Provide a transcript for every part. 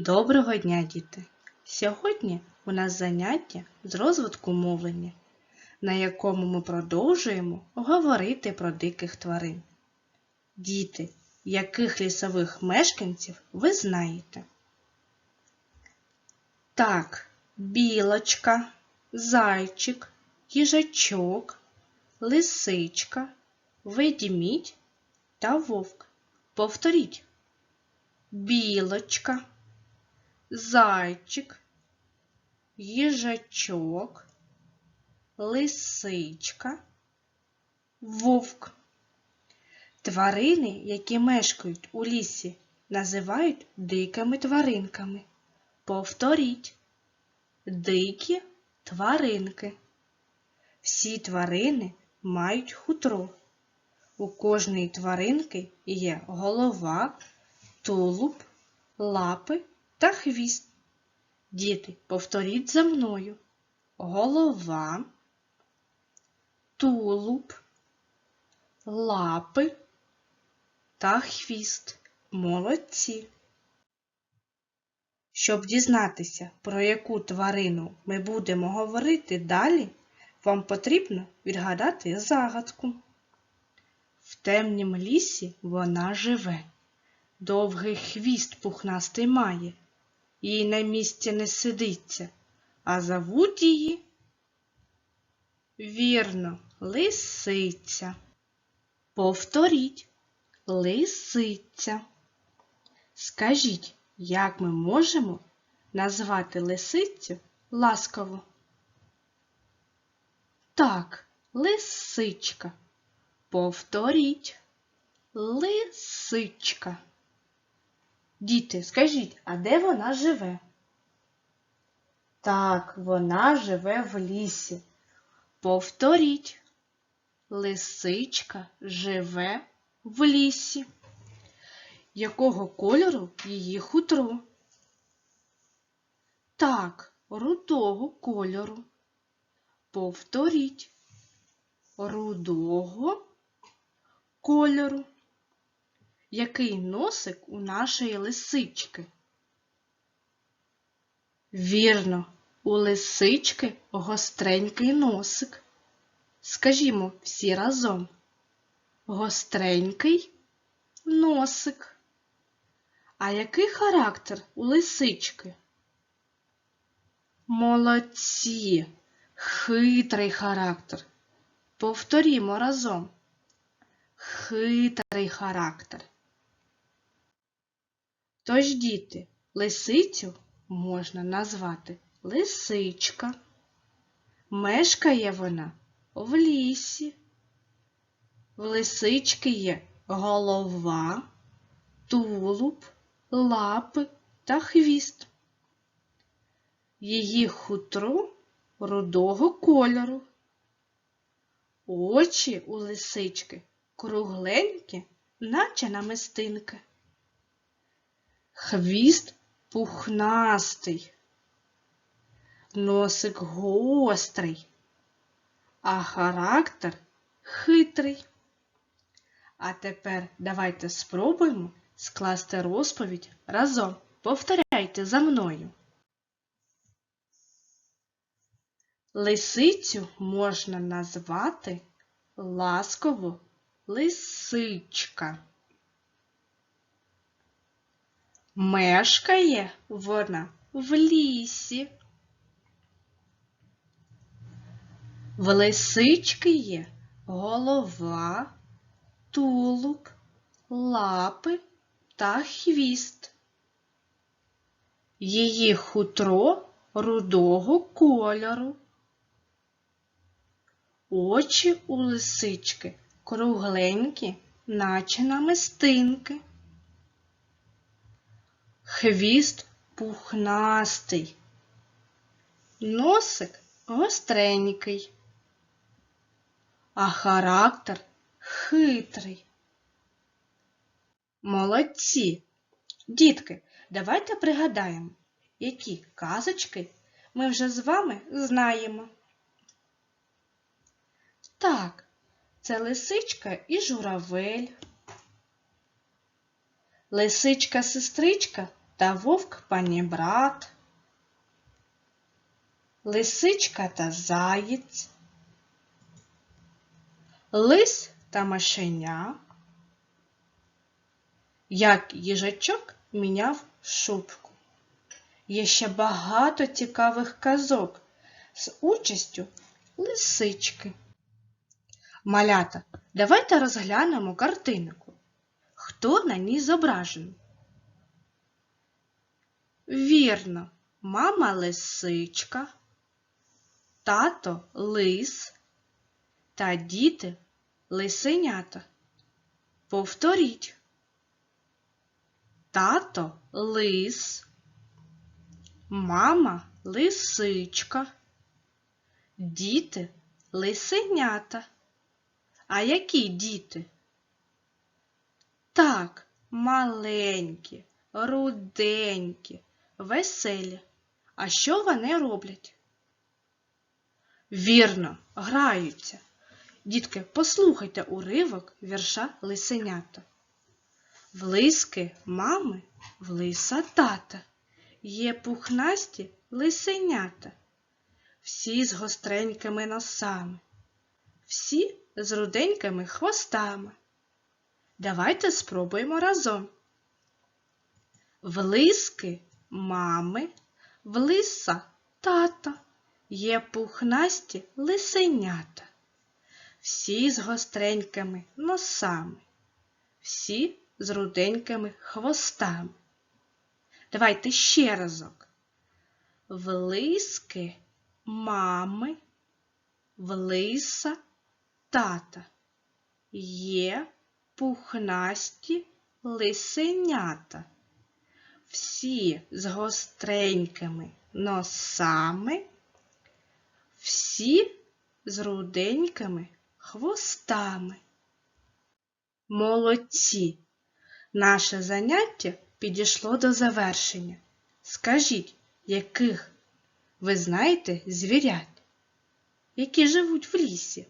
Доброго дня, діти! Сьогодні у нас заняття з розвитку мовлення, на якому ми продовжуємо говорити про диких тварин. Діти, яких лісових мешканців ви знаєте? Так, білочка, зайчик, їжачок, лисичка, ведмідь та вовк. Повторіть. Білочка, зайчик, їжачок, лисичка, вовк. Тварини, які мешкають у лісі, називають дикими тваринками. Повторіть. Дикі тваринки. Всі тварини мають хутро. У кожної тваринки є голова, тулуб, лапи та хвіст. Діти, повторіть за мною. Голова, тулуб, лапи та хвіст. Молодці. Щоб дізнатися, про яку тварину ми будемо говорити далі, вам потрібно відгадати загадку. В темнім лісі вона живе, довгий хвіст пухнастий має, їй на місці не сидиться, а зовуть її. Вірно, лисиця. Повторіть, лисиця. Скажіть, як ми можемо назвати лисицю ласково? Так, лисичка. Повторіть. Лисичка. Діти, скажіть, а де вона живе? Так, вона живе в лісі. Повторіть. Лисичка живе в лісі. Якого кольору її хутро? Так, рудого кольору. Повторіть. Рудого кольору. Який носик у нашої лисички? Вірно, у лисички гостренький носик. Скажімо всі разом. Гостренький носик. А який характер у лисички? Молодці, хитрий характер. Повторімо разом. Хитрий характер. Тож, діти, лисицю можна назвати лисичка. Мешкає вона в лісі. В лисички є голова, тулуб, лапи та хвіст. Її хутро рудого кольору. Очі у лисички кругленькі, наче намистинки. Хвіст пухнастий, носик гострий, а характер хитрий. А тепер давайте спробуємо скласти розповідь разом. Повторяйте за мною. Лисицю можна назвати ласково лисичка. Мешкає вона в лісі. В лисички є голова, тулуб, лапи та хвіст. Її хутро рудого кольору. Очі у лисички кругленькі, наче намистинки. Хвіст пухнастий, носик гостренький, а характер хитрий. Молодці! Дітки, давайте пригадаємо, які казочки ми вже з вами знаємо. Так, це лисичка і журавель. Лисичка-сестричка та вовк панібрат, лисичка та заєць, лис та мишеня, як їжачок міняв шубку. Є ще багато цікавих казок з участю лисички. Малята, давайте розглянемо картинку. Хто на ній зображений? Вірно, мама лисичка, тато лис та діти лисенята. Повторіть. Тато лис, мама лисичка, діти лисенята. А які діти? Так, маленькі, руденькі, веселі. А що вони роблять? Вірно, граються. Дітки, послухайте уривок вірша лисенята. В лиски мами, в лиса тата, є пухнасті лисенята, всі з гостренькими носами, всі з руденькими хвостами. Давайте спробуємо разом. В лиски мами, в лиса тата, є пухнасті лисенята, всі з гостренькими носами, всі з руденькими хвостами. Давайте ще разок. В лиски мами, в лиса тата є пухнасті лисенята, всі з гостренькими носами, всі з руденькими хвостами. Молодці! Наше заняття підійшло до завершення. Скажіть, яких ви знаєте звірят, які живуть в лісі?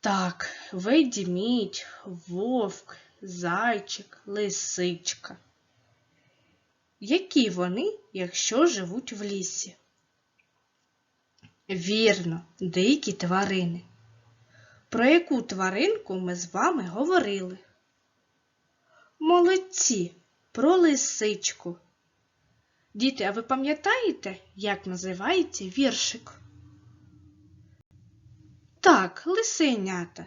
Так, ведмідь, вовк, зайчик, лисичка. Які вони, якщо живуть в лісі? Вірно, дикі тварини. Про яку тваринку ми з вами говорили? Молодці, про лисичку. Діти, а ви пам'ятаєте, як називається віршик? Так, лисенята.